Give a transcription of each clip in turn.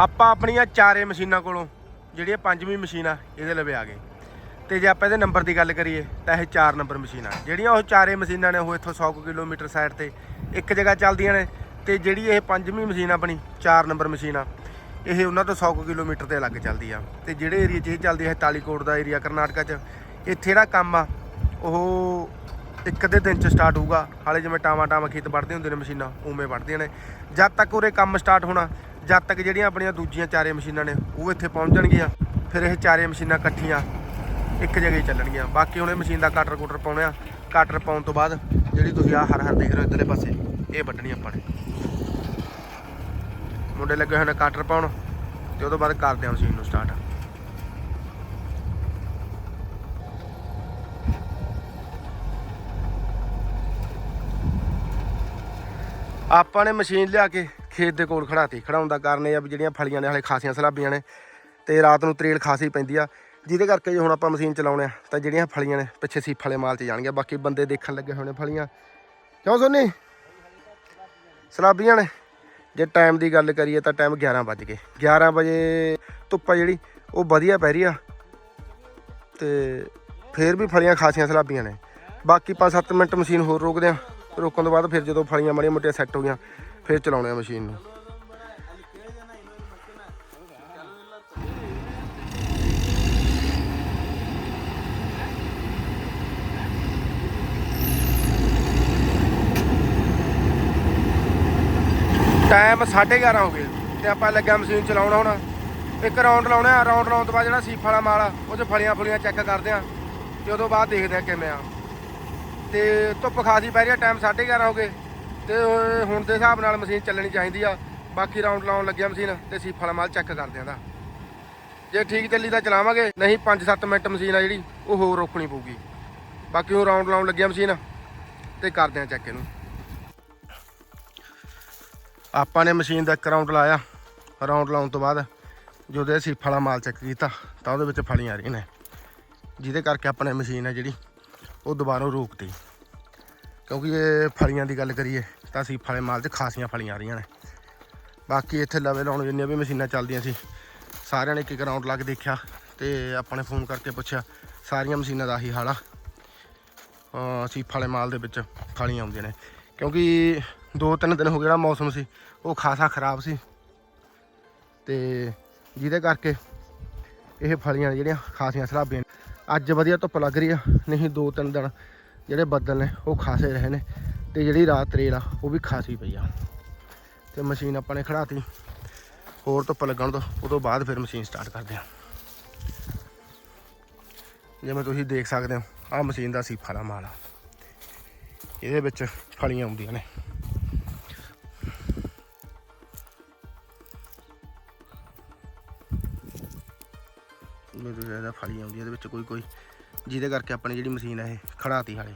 ਆਪਾਂ ਆਪਣੀਆਂ ਚਾਰੇ ਮਸ਼ੀਨਾਂ ਕੋਲੋਂ ਜਿਹੜੀ ਇਹ ਪੰਜਵੀਂ ਮਸ਼ੀਨ ਆ, ਇਹਦੇ ਲਵੇ ਆ ਗਏ। ਤੇ ਜੇ ਆਪਾਂ ਇਹਦੇ ਨੰਬਰ ਦੀ ਗੱਲ ਕਰੀਏ, ਤਾਂ ਇਹ 4 ਨੰਬਰ ਮਸ਼ੀਨਾਂ ਜਿਹੜੀਆਂ ਉਹ ਚਾਰੇ ਮਸ਼ੀਨਾਂ ਨੇ, ਉਹ ਇੱਥੋਂ 100 ਕੁ ਕਿਲੋਮੀਟਰ ਸਾਈਡ ਤੇ ਇੱਕ ਜਗ੍ਹਾ ਚੱਲਦੀਆਂ ਨੇ, ਤੇ ਜਿਹੜੀ ਇਹ ਪੰਜਵੀਂ ਮਸ਼ੀਨ ਆਪਣੀ 4 ਨੰਬਰ ਮਸ਼ੀਨ ਆ, ਇਹ ਉਹਨਾਂ ਤੋਂ 100 ਕੁ ਕਿਲੋਮੀਟਰ ਤੇ ਅਲੱਗ ਚੱਲਦੀ ਆ। ਤੇ ਜਿਹੜੇ ਏਰੀਆ 'ਚ ਇਹ ਚੱਲਦੀ ਹੈ ਤਾਲੀਕੋਟ ਦਾ ਏਰੀਆ ਕਰਨਾਟਕਾ 'ਚ, ਇੱਥੇ ਜਿਹੜਾ ਕੰਮ ਆ, ਉਹ ਇੱਕ ਦੇ ਦਿਨ 'ਚ ਸਟਾਰਟ ਹੋਊਗਾ। ਹਾਲੇ ਜਿਵੇਂ ਟਾਵਾ ਟਾਵਾ ਖੇਤ ਵੱਢਦੇ ਹੁੰਦੇ ਨੇ ਮਸ਼ੀਨਾਂ, ਉਵੇਂ ਵੱਢਦੀਆਂ ਨੇ। ਜਦ ਤੱਕ ਉਰੇ ਕੰਮ ਸਟਾਰਟ ਹੋਣਾ ਜਦ ਤੱਕ ਜਿਹੜੀਆਂ ਆਪਣੀਆਂ ਦੂਜੀਆਂ ਚਾਰੇ ਮਸ਼ੀਨਾਂ ਨੇ, ਉਹ ਇੱਥੇ ਪਹੁੰਚਣਗੀਆਂ ਫਿਰ ਇਹ ਚਾਰੇ ਮਸ਼ੀਨਾਂ ਇਕੱਠੀਆਂ ਇੱਕ ਜਗ੍ਹਾ ਹੀ ਚੱਲਣਗੀਆਂ। ਬਾਕੀ ਹੁਣ ਇਹ ਮਸ਼ੀਨ ਦਾ ਕਟਰ ਕੁਟਰ ਪਾਉਣੇ ਆ। ਕਾਟਰ ਪਾਉਣ ਤੋਂ ਬਾਅਦ ਜਿਹੜੀ ਤੁਸੀਂ ਆ ਹਰ ਹਰ ਦੇਖ ਰਹੇ ਹੋ ਇੱਧਰਲੇ ਪਾਸੇ, ਇਹ ਵੱਢਣੀ ਆਪਾਂ ਨੇ। ਮੁੰਡੇ ਲੱਗੇ ਹੋਏ ਨੇ ਕਾਟਰ ਪਾਉਣ, ਤੇ ਉਹ ਤੋਂ ਬਾਅਦ ਕਰਦੇ ਆ ਮਸ਼ੀਨ ਨੂੰ ਸਟਾਰਟ ਆਪਾਂ ਨੇ ਮਸ਼ੀਨ ਲਿਆ ਕੇ ਖੇਤ ਦੇ ਕੋਲ ਖੜਾਤੀ ਖੜਾਉਣ ਦਾ ਕਾਰਨ ਇਹ ਆ ਵੀ ਜਿਹੜੀਆਂ ਫਲੀਆਂ ਨੇ, ਹਾਲੇ ਖਾਸੀਆਂ ਸਲਾਬੀਆਂ ਨੇ ਤੇ ਰਾਤ ਨੂੰ ਤਰੇਲ ਖਾਸੀ ਪੈਂਦੀ ਆ। ਜਿਹਦੇ ਕਰਕੇ ਜੇ ਹੁਣ ਆਪਾਂ ਮਸ਼ੀਨ ਚਲਾਉਣੇ ਆ, ਤਾਂ ਜਿਹੜੀਆਂ ਫਲੀਆਂ ਨੇ, ਪਿੱਛੇ ਸੀਫ ਫਲੇ ਮਾਲ 'ਚ ਜਾਣਗੀਆਂ। ਬਾਕੀ ਬੰਦੇ ਦੇਖਣ ਲੱਗੇ ਹੋਣੇ ਫਲੀਆਂ। ਕਿਉਂ ਸੋਨੀ? ਸਲਾਬੀਆਂ ਨੇ। ਜੇ ਟਾਈਮ ਦੀ ਗੱਲ ਕਰੀਏ ਤਾਂ ਟਾਈਮ 11 ਵੱਜ ਗਏ। 11 ਵਜੇ ਧੁੱਪ ਆ ਜਿਹੜੀ, ਉਹ ਵਧੀਆ ਪੈ ਰਹੀ ਆ। ਤੇ ਫੇਰ ਵੀ ਫਲੀਆਂ ਖਾਸੀਆਂ ਸਲਾਬੀਆਂ ਨੇ। ਬਾਕੀ 5-7 ਮਿੰਟ ਮਸ਼ੀਨ ਹੋਰ ਰੋਕਦੇ ਆ। ਰੋਕਣ ਤੋਂ ਬਾਅਦ ਫਿਰ ਜਦੋਂ ਫਲੀਆਂ ਮਾੜੀਆਂ ਮੋਟੀਆਂ ਸੈੱਟ ਹੋ ਗਈਆਂ ਫਿਰ ਚਲਾਉਣੇ ਆ ਮਸ਼ੀਨ ਨੂੰ। ਟਾਈਮ 11:30 ਹੋ ਗਏ ਤੇ ਆਪਾਂ ਲੱਗਿਆ ਮਸ਼ੀਨ ਚਲਾਉਣਾ ਹੁਣ। ਇੱਕ ਰਾਉਂਡ ਲਾਉਣਾ ਆ ਰਾਉਂਡ ਲਾਉਣ ਤੋਂ ਬਾਅਦ ਜਿਹੜਾ ਸੀਫ ਵਾਲਾ ਮਾਲ ਉਹ 'ਚ ਫਲੀਆਂ ਫਲੀਆਂ ਚੈੱਕ ਕਰਦੇ ਆ ਤੇ ਉਦੋਂ ਬਾਅਦ ਦੇਖਦੇ ਆ ਕਿਵੇਂ ਆ। ਤੇ ਧੁੱਪ ਖਾਸੀ ਪੈ ਰਹੀ ਆ ਟਾਈਮ 11:30 ਹੋ ਗਏ। ਤੇ ਹੁਣ ਦੇ ਹਿਸਾਬ ਨਾਲ ਮਸ਼ੀਨ ਚੱਲਣੀ ਚਾਹੀਦੀ ਆ। ਬਾਕੀ ਰਾਉਂਡ ਲਾਉਣ ਲੱਗਿਆ ਮਸ਼ੀਨ ਤੇ ਸੀਫ ਵਾਲਾ ਮਾਲ ਚੈੱਕ ਕਰਦੇ ਆ ਦਾ ਜੇ ਠੀਕ ਚੱਲੀ ਤਾਂ ਚਲਾਵਾਂਗੇ, ਨਹੀਂ 5-7 ਮਿੰਟ ਮਸ਼ੀਨ ਆ ਜਿਹੜੀ, ਉਹ ਹੋਰ ਰੋਕਣੀ ਪਊਗੀ। ਬਾਕੀ ਉਹ ਰਾਉਂਡ ਲਾਉਣ ਲੱਗਿਆ ਮਸ਼ੀਨ ਤੇ ਕਰਦੇ ਆ ਚੈੱਕ ਇਹਨੂੰ। ਆਪਾਂ ਨੇ ਮਸ਼ੀਨ ਦਾ ਇੱਕ ਰਾਉਂਡ ਲਾਇਆ। ਰਾਉਂਡ ਲਾਉਣ ਤੋਂ ਬਾਅਦ ਜਦੋਂ ਇਹ ਸੀਫ ਵਾਲਾ ਮਾਲ ਚੈੱਕ ਕੀਤਾ, ਤਾਂ ਉਹਦੇ ਵਿੱਚ ਫਲੀਆਂ ਆ ਰਹੀਆਂ ਨੇ। ਜਿਹਦੇ ਕਰਕੇ ਆਪਾਂ ਨੇ ਮਸ਼ੀਨ ਹੈ ਜਿਹੜੀ, ਉਹ ਦੁਬਾਰਾ ਰੋਕਤੀ। ਕਿਉਂਕਿ ਇਹ ਫਲੀਆਂ ਦੀ ਗੱਲ ਕਰੀਏ ਤਾਂ ਸੀਫ ਵਾਲੇ ਮਾਲ 'ਚ ਖਾਸੀਆਂ ਫਲੀਆਂ ਆ ਰਹੀਆਂ ਨੇ। ਬਾਕੀ ਇੱਥੇ ਲਵੇ ਲਾਉਣ ਜਿੰਨੀਆਂ ਵੀ ਮਸ਼ੀਨਾਂ ਚੱਲਦੀਆਂ ਸੀ, ਸਾਰਿਆਂ ਨੇ ਇੱਕ ਇੱਕ ਰਾਉਂਡ ਲਾ ਕੇ ਦੇਖਿਆ ਤੇ ਆਪਾਂ ਨੇ ਫੋਨ ਕਰਕੇ ਪੁੱਛਿਆ, ਸਾਰੀਆਂ ਮਸ਼ੀਨਾਂ ਦਾ ਹੀ ਹਾਲ ਆ। ਅਹ ਸੀਫ ਵਾਲੇ ਮਾਲ ਦੇ ਵਿੱਚ ਫਲੀਆਂ ਆਉਂਦੀਆਂ ਨੇ। ਕਿਉਂਕਿ ਦੋ ਤਿੰਨ ਦਿਨ ਹੋ ਗਏ ਜਿਹੜਾ ਮੌਸਮ ਸੀ, ਉਹ ਖਾਸਾ ਖਰਾਬ ਸੀ। ਤੇ ਜਿਹਦੇ ਕਰਕੇ ਇਹ ਫਲੀਆਂ ਜਿਹੜੀਆਂ ਖਾਸੀਆਂ ਸਲਾਬੀਆਂ ਨੇ। ਅੱਜ ਵਧੀਆ ਧੁੱਪ ਲੱਗ ਰਹੀ ਆ, ਨਹੀਂ ਦੋ ਤਿੰਨ ਦਿਨ ਜਿਹੜੇ ਬੱਦਲ ਨੇ, ਉਹ ਖਾਸੇ ਰਹੇ ਨੇ ਤੇ ਜਿਹੜੀ ਰਾਤ ਰੇਲ ਆ, ਉਹ ਵੀ ਖਾਸੀ ਪਈ ਆ। ਤੇ ਮਸ਼ੀਨ ਆਪਾਂ ਨੇ ਖੜਾਤੀ ਹੋਰ ਧੁੱਪ ਲੱਗਣ ਤੋਂ ਉਦੋਂ ਬਾਅਦ ਫਿਰ ਮਸ਼ੀਨ ਸਟਾਰਟ ਕਰਦੇ ਆ। ਜਿਵੇਂ ਤੁਸੀਂ ਦੇਖ ਸਕਦੇ ਹੋ, ਆਹ ਮਸ਼ੀਨ ਦਾ ਸੀਫਾ ਦਾ ਮਾਲ ਆ। ਇਹਦੇ ਵਿੱਚ ਫਲੀਆਂ ਆਉਂਦੀਆਂ ਨੇ। ਮੇਰੇ ਜ਼ਿਆਦਾ ਫਲੀ ਆਉਂਦੀਆਂ ਇਹਦੇ ਵਿੱਚ ਕੋਈ ਕੋਈ ਜਿਹਦੇ ਕਰਕੇ ਆਪਣੀ ਜਿਹੜੀ ਮਸ਼ੀਨ ਹੈ ਇਹ ਖੜਾਤੀ ਹਾਲੇ।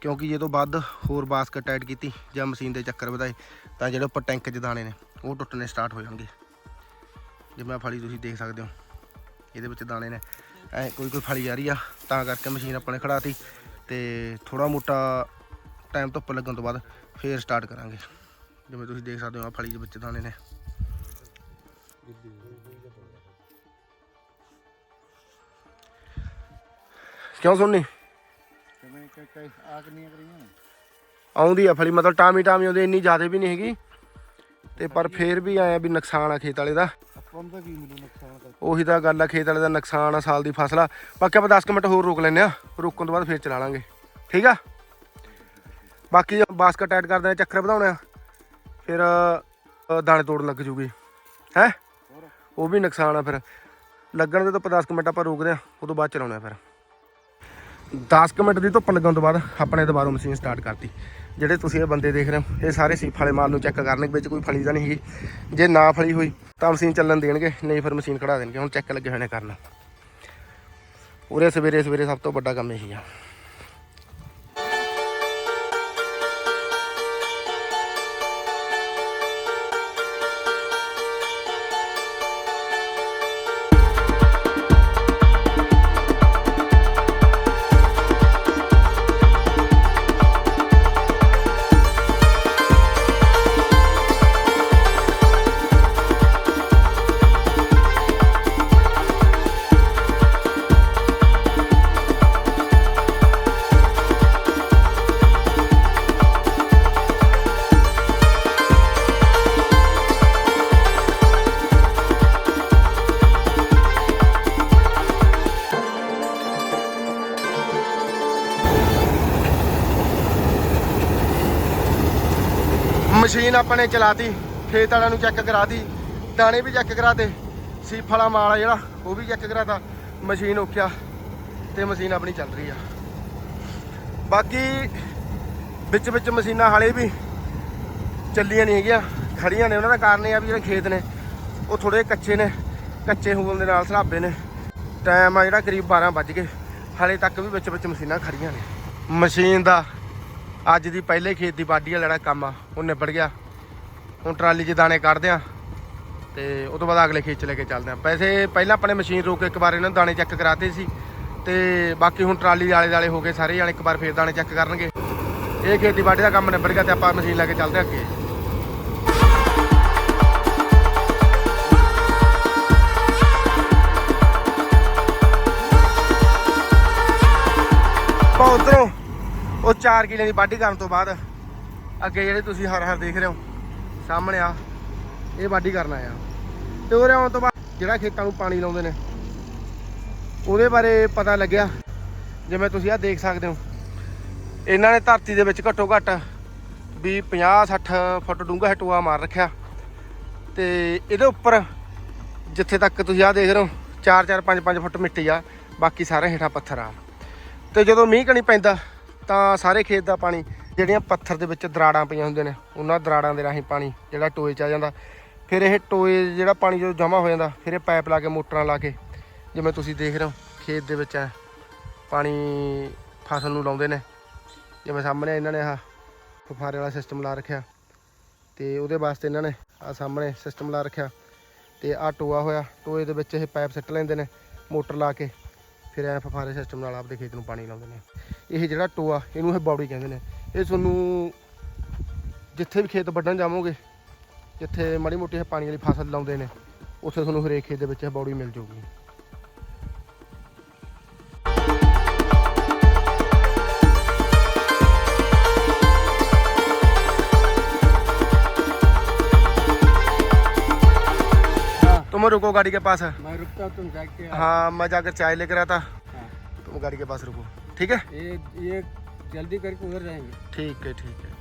ਕਿਉਂਕਿ ਜੇ ਤੋਂ ਵੱਧ ਹੋਰ ਬਾਸਕਟ ਟਾਈਟ ਕੀਤੀ ਜਾਂ ਮਸ਼ੀਨ ਦੇ ਚੱਕਰ ਵਧਾਏ, ਤਾਂ ਜਿਹੜੇ ਉੱਪਰ ਟੈਂਕ 'ਚ ਦਾਣੇ ਨੇ, ਉਹ ਟੁੱਟਣੇ ਸਟਾਰਟ ਹੋ ਜਾਣਗੇ। ਜਿਵੇਂ ਆਹ ਫਲੀ ਤੁਸੀਂ ਦੇਖ ਸਕਦੇ ਹੋ, ਇਹਦੇ ਵਿੱਚ ਦਾਣੇ ਨੇ। ਐ ਕੋਈ ਕੋਈ ਫਲੀ ਜਾ ਰਹੀ ਆ, ਤਾਂ ਕਰਕੇ ਮਸ਼ੀਨ ਆਪਣੇ ਖੜਾਤੀ ਤੇ ਥੋੜਾ ਮੋਟਾ ਟਾਈਮ ਧੁੱਪ ਲੱਗਣ ਤੋਂ ਬਾਅਦ ਫੇਰ ਸਟਾਰਟ ਕਰਾਂਗੇ। ਜਿਵੇਂ ਤੁਸੀਂ ਦੇਖ ਸਕਦੇ ਹੋ ਆ ਫਲੀ ਦੇ ਵਿੱਚ ਦਾਣੇ ਨੇ। ਕਿਉਂ ਸੁਣਨੀ ਕਿਵੇਂ ਕਿ ਕਿ ਆ ਕਿੰਨੀਆਂ ਕਰੀਆਂ ਆਉਂਦੀ ਆ ਫਲੀ ਮਤਲਬ ਟਾਮੀ ਟਾਮੀ ਆਉਂਦੀ ਇੰਨੀ ਜ਼ਿਆਦਾ ਵੀ ਨਹੀਂ ਹੈਗੀ। ਤੇ ਪਰ ਫੇਰ ਵੀ ਆਇਆ ਵੀ ਨੁਕਸਾਨ ਆ ਖੇਤ ਵਾਲੇ ਦਾ। ਆਪਾਂ ਤਾਂ ਨੁਕਸਾਨ ਉਹੀ ਤਾਂ ਗੱਲ ਆ ਖੇਤ ਵਾਲੇ ਦਾ ਨੁਕਸਾਨ ਆ ਸਾਲ ਦੀ ਫਸਲ ਆ। ਬਾਕੀ ਆਪਾਂ 10 ਕੁ ਮਿੰਟ ਹੋਰ ਰੋਕ ਲੈਨੇ ਆ। ਰੋਕਣ ਤੋਂ ਬਾਅਦ ਫੇਰ ਚਲਾ ਲਾਂਗੇ। ਠੀਕ ਆ? ਬਾਕੀ ਜੇ ਬਾਸਕਟ ਐਡ ਕਰਦੇ ਆ ਚੱਕਰ ਵਧਾਉਣੇ ਆ ਫਿਰ ਦਾਣੇ ਤੋੜਨ ਲੱਗ ਜੂਗੀ। ਹੈ? ਉਹ ਵੀ ਨੁਕਸਾਨ ਆ ਫਿਰ। ਲੱਗਣ ਦੇ ਤੋਂ 10 ਕੁ ਮਿੰਟ ਆਪਾਂ ਰੋਕਦੇ ਆ ਉਦੋਂ ਬਾਅਦ ਚਲਾਉਣੇ ਆ ਫਿਰ। 10 ਕੁ ਮਿੰਟ ਦੀ ਧੁੱਪ ਲੱਗਣ ਤੋਂ ਬਾਅਦ ਆਪਣੇ ਦੁਬਾਰਾ ਮਸ਼ੀਨ ਸਟਾਰਟ ਕਰਤੀ। ਜਿਹੜੇ ਤੁਸੀਂ ਇਹ ਬੰਦੇ ਦੇਖ ਰਹੇ ਹੋ, ਇਹ ਸਾਰੇ ਸੀਫ ਵਾਲੇ ਮਾਲ ਨੂੰ ਚੈੱਕ ਕਰਨਗੇ ਵਿੱਚ ਕੋਈ ਫਲੀ ਤਾਂ ਨਹੀਂ ਹੈਗੀ ਜੇ ਨਾ ਫਲੀ ਹੋਈ, ਤਾਂ ਮਸ਼ੀਨ ਚੱਲਣ ਦੇਣਗੇ, ਨਹੀਂ ਫਿਰ ਮਸ਼ੀਨ ਖੜਾ ਦੇਣਗੇ। ਹੁਣ ਚੈੱਕ ਲੱਗੇ ਹੋਏ ਨੇ ਕਰਨ। ਉਰੇ ਸਵੇਰੇ ਸਵੇਰੇ ਸਭ ਤੋਂ ਵੱਡਾ ਕੰਮ ਇਹੀ ਆ। ਮਸ਼ੀਨ ਆਪਾਂ ਨੇ ਚਲਾਤੀ, ਖੇਤ ਵਾਲਿਆਂ ਨੂੰ ਚੈੱਕ ਕਰਾਤੀ, ਦਾਣੇ ਵੀ ਚੈੱਕ ਕਰਾਤੇ ਸੀਫ ਵਾਲਾ ਮਾਲ ਆ ਜਿਹੜਾ, ਉਹ ਵੀ ਚੈੱਕ ਕਰਾਤਾ, ਮਸ਼ੀਨ ਓਕਿਆ ਤੇ ਮਸ਼ੀਨ ਆਪਣੀ ਚੱਲ ਰਹੀ ਆ। ਬਾਕੀ ਵਿੱਚ ਵਿੱਚ ਮਸ਼ੀਨਾਂ ਹਾਲੇ ਵੀ ਚੱਲੀਆਂ ਨਹੀਂ ਹੈਗੀਆਂ ਖੜੀਆਂ ਨੇ, ਉਹਨਾਂ ਦਾ ਕਾਰਨ ਇਹ ਆ ਵੀ ਜਿਹੜੇ ਖੇਤ ਨੇ, ਉਹ ਥੋੜੇ ਕੱਚੇ ਨੇ, ਕੱਚੇ ਹੋਣ ਦੇ ਨਾਲ ਸਰਾਬੇ ਨੇ। ਟਾਈਮ ਆ ਜਿਹੜਾ ਕਰੀਬ 12 ਵੱਜ ਗਏ, ਹਾਲੇ ਤੱਕ ਵੀ ਵਿੱਚ ਵਿੱਚ ਮਸ਼ੀਨਾਂ ਖੜੀਆਂ ਨੇ। ਮਸ਼ੀਨ ਦਾ ਅੱਜ ਦੀ ਪਹਿਲੇ ਖੇਤ ਦੀ ਵਾਢੀ ਵਾਲਾ ਜਿਹੜਾ ਕੰਮ ਆ, ਉਹ ਨਿਬੜ ਗਿਆ। ਹੁਣ ਟਰਾਲੀ 'ਚ ਦਾਣੇ ਕੱਢਦੇ ਆ ਤੇ ਉਸ ਤੋਂ ਬਾਅਦ ਅਗਲੇ ਖੇਤ 'ਚ ਲੈ ਕੇ ਚੱਲਦੇ ਆ। ਵੈਸੇ ਪਹਿਲਾਂ ਆਪਣੇ ਮਸ਼ੀਨ ਰੋਕ ਕੇ ਇੱਕ ਵਾਰ ਇਹਨਾਂ ਨੂੰ ਦਾਣੇ ਚੈੱਕ ਕਰਾਤੇ ਸੀ ਤੇ ਬਾਕੀ ਹੁਣ ਟਰਾਲੀ ਦੇ ਆਲੇ ਦਾਲੇ ਹੋ ਗਏ ਸਾਰੇ ਜਾਣੇ ਇੱਕ ਵਾਰ ਫੇਰ ਦਾਣੇ ਚੈੱਕ ਕਰਨਗੇ। ਇਹ ਖੇਤੀਬਾੜੀ ਦਾ ਕੰਮ ਨਿਬੜ ਗਿਆ ਤੇ ਆਪਾਂ ਮਸ਼ੀਨ ਲੈ ਕੇ ਚੱਲਦੇ ਆ ਅੱਗੇ। ਆਪਾਂ ਉੱਧਰੋਂ ਉਹ 4 ਕਿਲੇ ਦੀ ਵਾਢੀ ਕਰਨ ਤੋਂ ਬਾਅਦ ਅੱਗੇ ਜਿਹੜੇ ਤੁਸੀਂ ਹਰ ਹਰ ਦੇਖ ਰਹੇ ਹੋ, ਸਾਹਮਣੇ ਆ, ਇਹ ਵਾਢੀ ਕਰਨ ਆਇਆ ਤੇ ਉਰੇ ਆਉਣ ਤੋਂ ਬਾਅਦ ਜਿਹੜਾ ਖੇਤਾਂ ਨੂੰ ਪਾਣੀ ਲਾਉਂਦੇ ਨੇ, ਉਹਦੇ ਬਾਰੇ ਪਤਾ ਲੱਗਿਆ। ਜਿਵੇਂ ਤੁਸੀਂ ਆ ਦੇਖ ਸਕਦੇ ਹੋ, ਇਹਨਾਂ ਨੇ ਧਰਤੀ ਦੇ ਵਿੱਚ ਘੱਟੋ ਘੱਟ ਵੀ 50 60 ਫੁੱਟ ਡੂੰਘਾ ਹਟੂਆ ਮਾਰ ਰੱਖਿਆ। ਤੇ ਇਹਦੇ ਉੱਪਰ ਜਿੱਥੇ ਤੱਕ ਤੁਸੀਂ ਆ ਦੇਖ ਰਹੇ ਹੋ 4 4 5 5 ਫੁੱਟ ਮਿੱਟੀ ਆ, ਬਾਕੀ ਸਾਰਾ ਹੇਠਾਂ ਪੱਥਰ ਆ। ਤੇ ਜਦੋਂ ਮੀਂਹ ਕਣੀ ਪੈਂਦਾ ਤਾਂ ਸਾਰੇ ਖੇਤ ਦਾ ਪਾਣੀ, ਜਿਹੜੀਆਂ ਪੱਥਰ ਦੇ ਵਿੱਚ ਦਰਾੜਾਂ ਪਈਆਂ ਹੁੰਦੀਆਂ ਨੇ, ਉਹਨਾਂ ਦਰਾੜਾਂ ਦੇ ਰਾਹੀਂ ਪਾਣੀ ਜਿਹੜਾ ਟੋਏ 'ਚ ਆ ਜਾਂਦਾ। ਫਿਰ ਇਹ ਟੋਏ ਜਿਹੜਾ ਪਾਣੀ ਜਦੋਂ ਜਮ੍ਹਾਂ ਹੋ ਜਾਂਦਾ, ਫਿਰ ਇਹ ਪਾਈਪ ਲਾ ਕੇ, ਮੋਟਰਾਂ ਲਾ ਕੇ, ਜਿਵੇਂ ਤੁਸੀਂ ਦੇਖ ਰਹੇ ਹੋ, ਖੇਤ ਦੇ ਵਿੱਚ ਪਾਣੀ ਫਸਲ ਨੂੰ ਲਾਉਂਦੇ ਨੇ। ਜਿਵੇਂ ਸਾਹਮਣੇ ਇਹਨਾਂ ਨੇ ਆਹ ਫੁਫਾਰੇ ਵਾਲਾ ਸਿਸਟਮ ਲਾ ਰੱਖਿਆ, ਤੇ ਉਹਦੇ ਵਾਸਤੇ ਇਹਨਾਂ ਨੇ ਆ ਸਾਹਮਣੇ ਸਿਸਟਮ ਲਾ ਰੱਖਿਆ, ਤੇ ਆ ਟੋਆ ਹੋਇਆ, ਟੋਏ ਦੇ ਵਿੱਚ ਇਹ ਪਾਈਪ ਸਿੱਟ ਲੈਂਦੇ ਨੇ, ਮੋਟਰ ਲਾ ਕੇ। ਫਿਰ ਐ ਫਫਾਰੇ ਸਿਸਟਮ ਨਾਲ ਆਪਦੇ ਖੇਤ ਨੂੰ ਪਾਣੀ ਲਾਉਂਦੇ ਨੇ। ਇਹ ਜਿਹੜਾ ਟੋਆ, ਇਹਨੂੰ ਇਹ ਬੌੜੀ ਕਹਿੰਦੇ ਨੇ। ਇਹ ਤੁਹਾਨੂੰ ਜਿੱਥੇ ਵੀ ਖੇਤ ਵੱਢਣ ਜਾਵੋਗੇ, ਜਿੱਥੇ ਮਾੜੀ ਮੋਟੀ ਪਾਣੀ ਵਾਲੀ ਫਸਲ ਲਾਉਂਦੇ ਨੇ, ਉੱਥੇ ਤੁਹਾਨੂੰ ਹਰੇਕ ਖੇਤ ਦੇ ਵਿੱਚ ਇਹ ਬੌੜੀ ਮਿਲ ਜਾਊਗੀ। तुम रुको गाड़ी के पास मैं रुकता हूँ तुम जाके आओ। हाँ मैं जाकर चाय लेकर आता हाँ। तुम गाड़ी के पास रुको ठीक है ये ये जल्दी करके उधर जाएंगे ਠੀਕ ਹੈ ਠੀਕ ਹੈ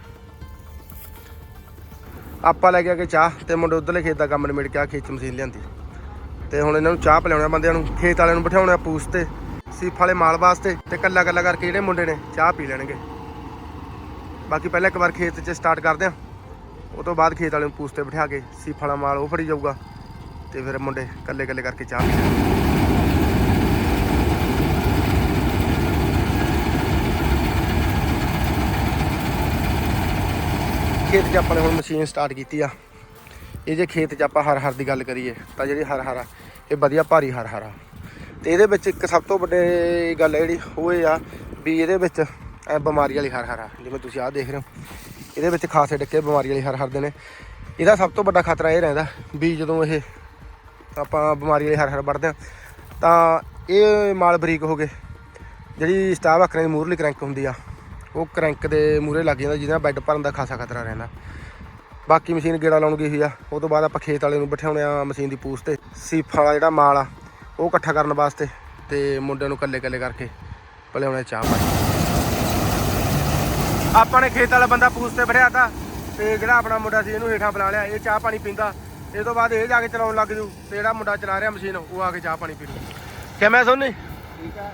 ਆਪਾਂ ਲੈ ਕੇ ਆ ਕੇ ਚਾਹ ਤੇ ਮੁੰਡੇ ਉਧਰਲੇ ਖੇਤ ਦਾ ਕੰਮ ਨਿਬੜ ਕੇ ਆ ਖੇਤ ਚ ਮਸ਼ੀਨ ਲਿਆਂਦੀ ਤੇ ਹੁਣ ਇਹਨਾਂ ਨੂੰ ਚਾਹ ਪਿਲਾਉਣਾ ਬੰਦਿਆਂ ਨੂੰ ਖੇਤ ਵਾਲਿਆਂ ਨੂੰ ਬਿਠਾਉਣਾ ਪੂਸ ਤੇ ਸੀਫ ਵਾਲੇ ਮਾਲ ਵਾਸਤੇ ਤੇ ਕੱਲਾ ਕੱਲਾ ਕਰਕੇ ਜਿਹੜੇ ਮੁੰਡੇ ਨੇ ਚਾਹ ਪੀ ਲੈਣਗੇ ਬਾਕੀ ਪਹਿਲਾਂ ਇੱਕ ਵਾਰ ਖੇਤ 'ਚ ਸਟਾਰਟ ਕਰਦੇ ਆ ਉਹ ਤੋਂ ਬਾਅਦ ਖੇਤ ਵਾਲੇ ਨੂੰ ਪੂਸ ਤੇ ਬਿਠਾ ਕੇ ਸੀਫ ਵਾਲਾ ਮਾਲ ਉਹ ਫੜੀ ਜਾਊਗਾ ਤੇ ਫਿਰ ਮੁੰਡੇ ਕੱਲੇ ਕੱਲੇ ਕਰਕੇ ਚਾਹ ਪੀ ਖੇਤ 'ਚ ਆਪਾਂ ਨੇ ਹੁਣ ਮਸ਼ੀਨ ਸਟਾਰਟ ਕੀਤੀ ਆ। ਇਹ ਜੇ ਖੇਤ 'ਚ ਆਪਾਂ ਹਰ ਹਰ ਦੀ ਗੱਲ ਕਰੀਏ, ਤਾਂ ਜਿਹੜੀ ਹਰ ਹਰ ਆ, ਇਹ ਵਧੀਆ ਭਾਰੀ ਹਰ ਹਰ ਆ। ਤੇ ਇਹਦੇ ਵਿੱਚ ਇੱਕ ਸਭ ਤੋਂ ਵੱਡੇ ਗੱਲ ਹੈ ਜਿਹੜੀ, ਉਹ ਇਹ ਆ ਵੀ ਇਹਦੇ ਵਿੱਚ ਇਹ ਬਿਮਾਰੀ ਵਾਲੀ ਹਰ ਹਰ ਆ। ਜਿਵੇਂ ਤੁਸੀਂ ਆਹ ਦੇਖ ਰਹੇ ਹੋ, ਇਹਦੇ ਵਿੱਚ ਖਾਸੇ ਡੱਕੇ ਬਿਮਾਰੀ ਵਾਲੀ ਹਰ ਹਰ ਦੇ ਨੇ। ਇਹਦਾ ਸਭ ਤੋਂ ਵੱਡਾ ਖਤਰਾ ਇਹ ਰਹਿੰਦਾ ਵੀ ਜਦੋਂ ਇਹ ਆਪਾਂ ਬਿਮਾਰੀ ਵਾਲੀ ਹਰ ਹਰ ਵੜਦੇ ਆ ਤਾਂ ਇਹ ਮਾਲ ਬਰੀਕ ਹੋ ਗਏ। ਜਿਹੜੀ ਸਟਾਵ ਆਕਰਾਂ ਦੀ ਮੂਰਲੀ ਕਰੰਕ ਹੁੰਦੀ ਆ, ਉਹ ਕਰੰਕ ਦੇ ਮੂਹਰੇ ਲੱਗ ਜਾਂਦਾ, ਜਿਹਦੇ ਨਾਲ ਬੈੱਡ ਭਰਨ ਦਾ ਖਾਸਾ ਖਤਰਾ ਰਹਿੰਦਾ। ਬਾਕੀ ਮਸ਼ੀਨ ਗੇੜਾ ਲਾਉਣ ਗਈ ਹੋਈ ਆ, ਉਹ ਤੋਂ ਬਾਅਦ ਆਪਾਂ ਖੇਤ ਵਾਲੇ ਨੂੰ ਬਿਠਾਉਣੇ ਆ ਮਸ਼ੀਨ ਦੀ ਪੂਛ ਤੇ। ਸੀਫਾਂ ਵਾਲਾ ਜਿਹੜਾ ਮਾਲ ਆ, ਉਹ ਇਕੱਠਾ ਕਰਨ ਵਾਸਤੇ ਤੇ ਮੁੰਡਿਆਂ ਨੂੰ ਕੱਲੇ ਕੱਲੇ ਕਰਕੇ ਭਲਿਆਉਣੇ ਚਾਹ ਪਾਣੀ। ਆਪਾਂ ਨੇ ਖੇਤ ਵਾਲਾ ਬੰਦਾ ਪੂਛ ਤੇ ਬਿਠਾਇਆ ਤਾ, ਤੇ ਜਿਹੜਾ ਆਪਣਾ ਮੁੰਡਾ ਸੀ, ਇਹਨੂੰ ਹੇਠਾਂ ਬੁਲਾ ਲਿਆ, ਇਹ ਚਾਹ ਪਾਣੀ ਪੀਂਦਾ। ਇਹ ਤੋਂ ਬਾਅਦ ਇਹ ਜਾ ਕੇ ਚਲਾਉਣ ਲੱਗ ਜੂ ਤੇ ਜਿਹੜਾ ਮੁੰਡਾ ਚਲਾ ਰਿਹਾ ਮਸ਼ੀਨ ਉਹ ਆ ਕੇ ਚਾਹ ਪਾਣੀ ਪੀ ਲੂ। ਕਿਵੇਂ ਸੋਨੀ? ਠੀਕ ਆ।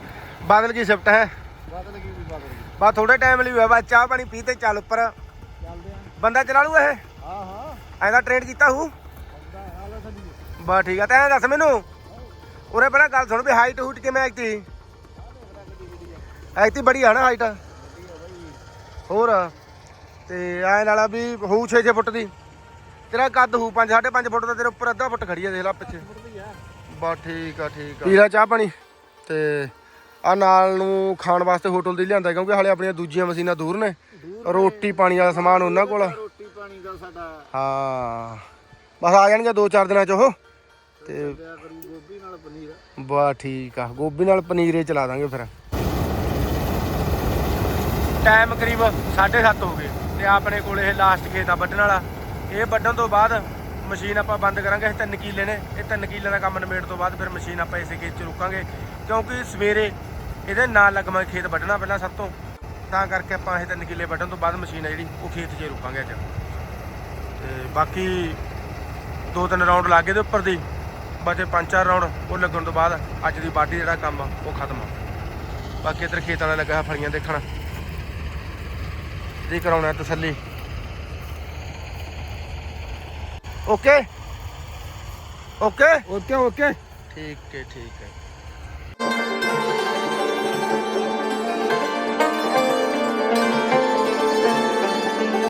ਬਾਦਲ ਕੀ ਸ਼ਿਫਟ ਹੈ? ਬਾਦਲ ਕੀ ਵੀ ਬਾਦਲ ਬਾ ਥੋੜੇ ਟਾਈਮ ਲਈ ਹੋਇਆ ਬਾ ਚਾਹ ਪਾਣੀ ਪੀ ਤੇ ਚੱਲ ਉੱਪਰ। ਚੱਲਦੇ ਆ। ਬੰਦਾ ਚਲਾ ਲੂ ਇਹ? ਹਾਂ ਹਾਂ। ਐਦਾ ਟ੍ਰੇਨ ਕੀਤਾ ਹੂ? ਬਾ ਠੀਕ ਆ ਤੇ ਦੱਸ ਮੈਨੂੰ। ਉਰੇ ਪਹਿਲਾਂ ਗੱਲ ਸੁਣ ਵੀ ਹਾਈਟ ਹੂਟ ਕਿਵੇਂ ਆਈ ਤੀ ਐਤੀ ਬੜੀ ਆ ਨਾ ਹਾਈਟ ਹੋਰ। ਤੇ ਐਂ ਨਾਲਾ ਵੀ ਹੋਊ 6-6 ਫੁੱਟ ਦੀ। ਤੇਰਾ ਕੱਦ ਹੂ 5 5.5 ਫੁੱਟ ਦਾ ਤੇਰੇ ਉੱਪਰ ਅੱਧਾ ਫੁੱਟ ਖੜੀ ਆ ਦੇਖ ਲੈ ਪਿੱਛੇ। ਬਾ ਠੀਕ ਆ ਠੀਕ ਆ। ਪੀਲਾ ਚਾਹ ਪਾਣੀ। ਤੇ ਆ ਨਾਲ ਨੂੰ ਖਾਣ ਵਾਸਤੇ ਹੋਟਲ ਦੀ ਲਿਆਂਦਾ ਕਿਉਂਕਿ ਹਾਲੇ ਆਪਣੀਆਂ ਦੂਜੀਆਂ ਮਸ਼ੀਨਾਂ ਦੂਰ ਨੇ। ਰੋਟੀ ਪਾਣੀ ਵਾਲਾ ਸਮਾਨ ਉਹਨਾਂ ਕੋਲ। ਹਾਂ। ਬਸ ਆ ਜਾਣਗੇ 2-4 ਦਿਨਾਂ ਚ ਉਹ। ਤੇ ਗੋਭੀ ਬਾ ਠੀਕ ਆ। ਗੋਭੀ ਨਾਲ ਪਨੀਰੇ ਚਲਾ ਦਾਂਗੇ ਫਿਰ। ਟਾਈਮ ਕਰੀਬ 7:30 ਹੋ ਗਏ ਤੇ ਆਪਣੇ ਕੋਲ ਇਹ ਲਾਸਟ ਖੇਤ ਆ ਵੱਢਣ ਵਾਲਾ। ਇਹ ਵੱਢਣ ਤੋਂ ਬਾਅਦ ਮਸ਼ੀਨ ਆਪਾਂ ਬੰਦ ਕਰਾਂਗੇ, ਇਹ ਤਿੰਨ ਕੀਲੇ ਨੇ। ਇਹ ਤਿੰਨ ਕੀਲੇ ਦਾ ਕੰਮ ਨਿਬੇੜ ਤੋਂ ਬਾਅਦ ਫਿਰ ਮਸ਼ੀਨ ਆਪਾਂ ਇਸੇ ਖੇਤ 'ਚ ਰੁਕਾਂਗੇ। ਕਿਉਂਕਿ ਸਵੇਰੇ ਇਹਦੇ ਨਾਲ ਲੱਗਮਾ ਖੇਤ ਵੱਢਣਾ ਪਹਿਲਾਂ ਸਭ ਤੋਂ। ਤਾਂ ਕਰਕੇ ਆਪਾਂ ਇਹ ਤਿੰਨ ਕੀਲੇ ਵੱਢਣ ਤੋਂ ਬਾਅਦ ਮਸ਼ੀਨ ਆ ਜਿਹੜੀ, ਉਹ ਖੇਤ 'ਚ ਰੁਕਾਂਗੇ ਅੱਜ। ਤੇ ਬਾਕੀ ਦੋ ਤਿੰਨ ਰਾਉਂਡ ਲੱਗੇ ਦੇ ਉੱਪਰ ਦੀ। ਬਚੇ ਪੰਜ ਚਾਰ ਰਾਉਂਡ ਉਹ ਲੱਗਣ ਤੋਂ ਬਾਅਦ ਅੱਜ ਦੀ ਬਾਡੀ ਜਿਹੜਾ ਕੰਮ ਆ, ਉਹ ਖਤਮ ਆ। ਬਾਕੀ ਇੱਧਰ ਖੇਤਾਂ ਦਾ ਲੱਗਾ ਫਲੀਆਂ ਦੇਖਣ। ਜੀ ਕਰਾਉਣਾ ਤਸੱਲੀ। ਓਕੇ ਓਕੇ ਓਕੇ ਓਕੇ ਠੀਕ ਹੈ ਠੀਕ ਹੈ।